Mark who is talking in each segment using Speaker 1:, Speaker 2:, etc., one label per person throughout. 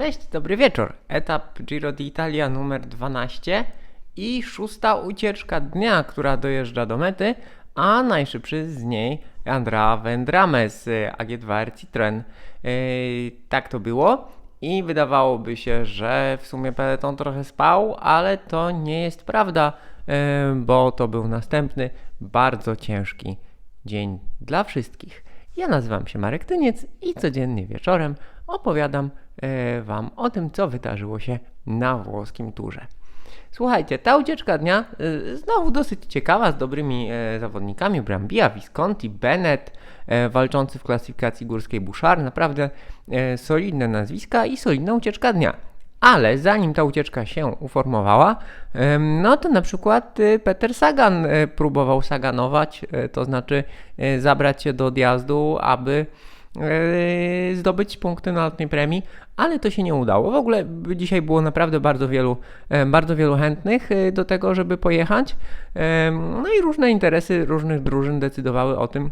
Speaker 1: Cześć, dobry wieczór. Etap Giro d'Italia numer 12 i szósta ucieczka dnia, która dojeżdża do mety, a najszybszy z niej Andrea Vendrame z AG2R Citroen. Yy, tak to było i wydawałoby się, że w sumie peloton trochę spał, ale to nie jest prawda, yy, bo to był następny bardzo ciężki dzień dla wszystkich. Ja nazywam się Marek Tyniec i codziennie wieczorem opowiadam e, Wam o tym, co wydarzyło się na włoskim turze. Słuchajcie, ta ucieczka dnia e, znowu dosyć ciekawa, z dobrymi e, zawodnikami. Brambia, Visconti, Bennett, walczący w klasyfikacji górskiej Bouchard. Naprawdę solidne nazwiska i solidna ucieczka dnia. Ale zanim ta ucieczka się uformowała, no to na przykład Peter Sagan próbował saganować, to znaczy zabrać się do odjazdu, aby zdobyć punkty na lotnej premii, ale to się nie udało. W ogóle dzisiaj było naprawdę bardzo wielu, em, bardzo wielu chętnych y, do tego, żeby pojechać. No i różne interesy różnych drużyn decydowały o tym,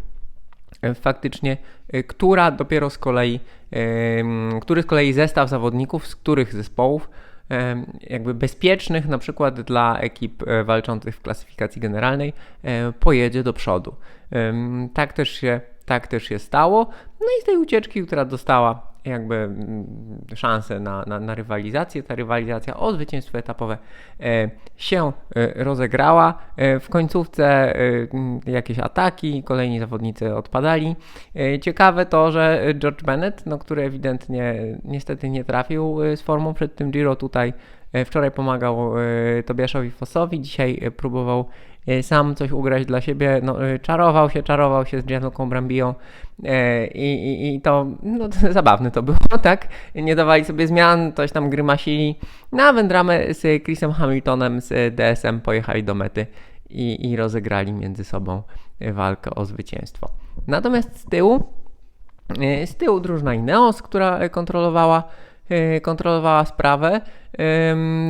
Speaker 1: e, faktycznie, e, która dopiero z kolei, który z kolei zestaw zawodników, z których zespołów jakby bezpiecznych, na przykład dla ekip e, walczących w klasyfikacji generalnej, e, pojedzie do przodu. Tak też się, tak też się stało. No i z tej ucieczki, która dostała jakby mm, szansę na, na, na rywalizację, ta rywalizacja o zwycięstwo etapowe e, się e, rozegrała. E, w końcówce e, m, jakieś ataki, kolejni zawodnicy odpadali. Ciekawe to, że George Bennett, no, który ewidentnie niestety nie trafił z formą przed tym Giro tutaj, wczoraj pomagał e, Tobiaszowi Fossowi, dzisiaj e, próbował e, sam coś ugrać dla siebie, no, e, czarował się, czarował się z Gianluką Brambią e, i, i, i to, no, to zabawne to było, tak? Nie dawali sobie zmian, coś tam grymasili. Na wędramę z Chrisem Hamiltonem z DSM pojechali do mety i, i rozegrali między sobą e, walkę o zwycięstwo. Natomiast z tyłu, e, z tyłu drużyna Ineos, która e, kontrolowała, e, kontrolowała sprawę.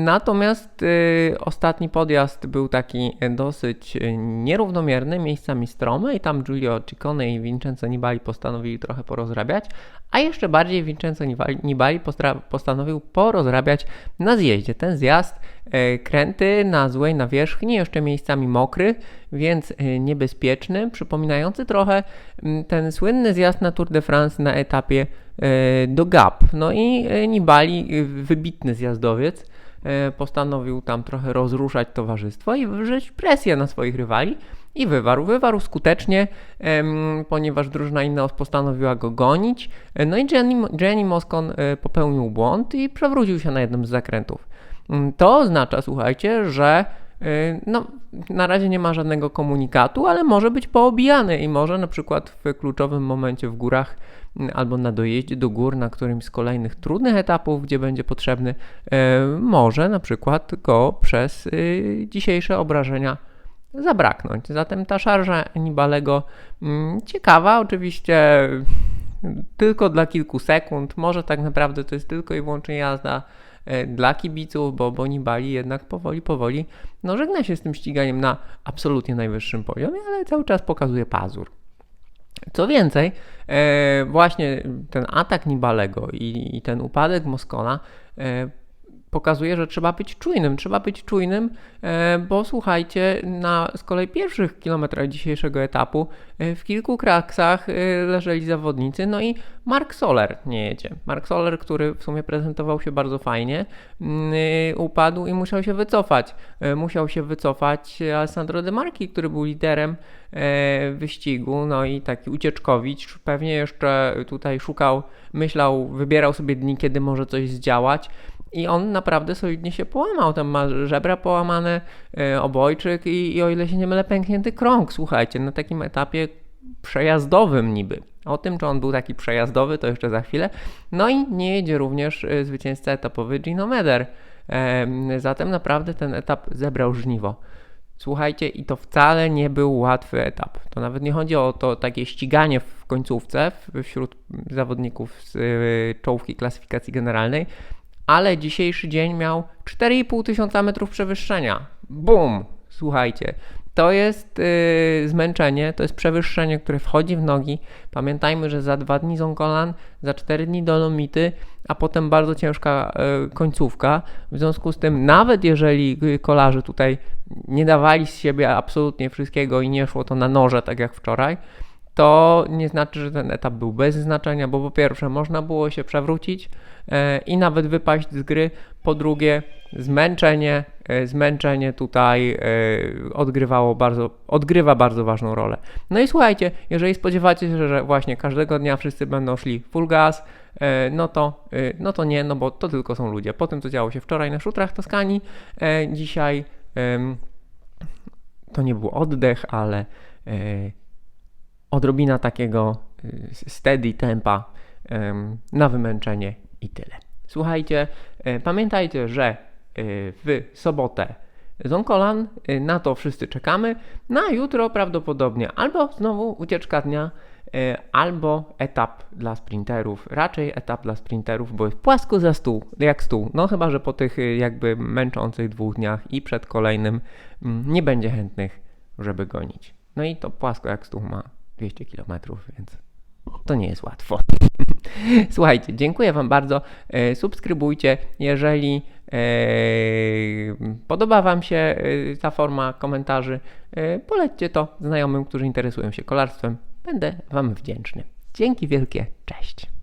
Speaker 1: Natomiast y, ostatni podjazd był taki e, dosyć e, nierównomierny, miejscami stromy i tam Giulio Ciccone i Vincenzo Nibali postanowili trochę porozrabiać, a jeszcze bardziej Vincenzo Nibali, postanowił porozrabiać na zjeździe. Ten zjazd e, kręty na złej nawierzchni, jeszcze miejscami mokry, więc niebezpieczny, przypominający trochę ten słynny zjazd na Tour de France na etapie do Gap. No i e, Nibali, e, wybitny zjazdowiec, e, postanowił tam trochę rozruszać towarzystwo i wywrzeć presję na swoich rywali i wywarł. Wywarł skutecznie, ponieważ drużyna Ineos postanowiła go gonić. E, No i Gianni, Gianni Moscon e, popełnił błąd i przewrócił się na jednym z zakrętów. Mm, To oznacza, słuchajcie, że e, no, na razie nie ma żadnego komunikatu, ale może być poobijany i może na przykład w kluczowym momencie w górach albo na dojeździe do gór na którymś z kolejnych trudnych etapów, gdzie będzie potrzebny, e, może na przykład go przez y, dzisiejsze obrażenia zabraknąć. Zatem ta szarża Nibalego mm, ciekawa, oczywiście tylko dla kilku sekund, może tak naprawdę to jest tylko i wyłącznie jazda e, dla kibiców, bo, bo Nibali jednak powoli, powoli no, żegna się z tym ściganiem na absolutnie najwyższym poziomie, ale cały czas pokazuje pazur. Co więcej, e, właśnie ten atak Nibalego i, i ten upadek Moskona e, pokazuje, że trzeba być czujnym. Trzeba być czujnym, e, bo słuchajcie, na z kolei pierwszych kilometrach dzisiejszego etapu e, w kilku kraksach e, leżeli zawodnicy, no i Mark Soler nie jedzie. Mark Soler, który w sumie prezentował się bardzo fajnie, mm, upadł i musiał się wycofać. Musiał się wycofać Alessandro De Marchi, który był liderem wyścigu, no i taki ucieczkowicz, pewnie jeszcze tutaj szukał, myślał, wybierał sobie dni, kiedy może coś zdziałać. I on naprawdę solidnie się połamał. Tam ma żebra połamane, e, obojczyk i, i o ile się nie mylę, pęknięty krąg. Słuchajcie, na takim etapie przejazdowym niby. O tym, czy on był taki przejazdowy, to jeszcze za chwilę. No i nie jedzie również e, zwycięzca etapowy Gino Meder. Em, Zatem naprawdę ten etap zebrał żniwo. Słuchajcie, i to wcale nie był łatwy etap. To nawet nie chodzi o to takie ściganie w końcówce wśród zawodników z y, czołówki klasyfikacji generalnej, ale dzisiejszy dzień miał 4,5 tysiąca metrów przewyższenia. Bum! Słuchajcie, to jest yy, zmęczenie, to jest przewyższenie, które wchodzi w nogi. Pamiętajmy, że za dwa dni Zonkolan, za cztery dni Dolomity, a potem bardzo ciężka yy, końcówka. W związku z tym, nawet jeżeli yy, kolarze tutaj nie dawali z siebie absolutnie wszystkiego i nie szło to na noże, tak jak wczoraj, to nie znaczy, że ten etap był bez znaczenia, bo po pierwsze można było się przewrócić e, i nawet wypaść z gry, po drugie zmęczenie, e, zmęczenie tutaj e, odgrywało bardzo, odgrywa bardzo ważną rolę. No i słuchajcie, jeżeli spodziewacie się, że właśnie każdego dnia wszyscy będą szli full gas, no to, no to nie, no bo to tylko są ludzie. Po tym, co działo się wczoraj na szutrach Toskanii, dzisiaj to nie był oddech, ale odrobina takiego y, steady tempa em, na wymęczenie i tyle. Słuchajcie, e, pamiętajcie, że e, w sobotę Zonkolan, e, na to wszyscy czekamy. Na jutro prawdopodobnie albo znowu ucieczka dnia, albo etap dla sprinterów. Raczej etap dla sprinterów, bo jest płasko za stół, jak stół. No chyba, że po tych jakby męczących dwóch dniach i przed kolejnym mm, nie będzie chętnych, żeby gonić. No i to płasko jak stół ma 200 km, więc to nie jest łatwo. Słuchajcie, dziękuję Wam bardzo. E, Subskrybujcie, jeżeli e, podoba Wam się e, ta forma komentarzy. Polećcie to znajomym, którzy interesują się kolarstwem. Będę Wam wdzięczny. Dzięki wielkie, cześć.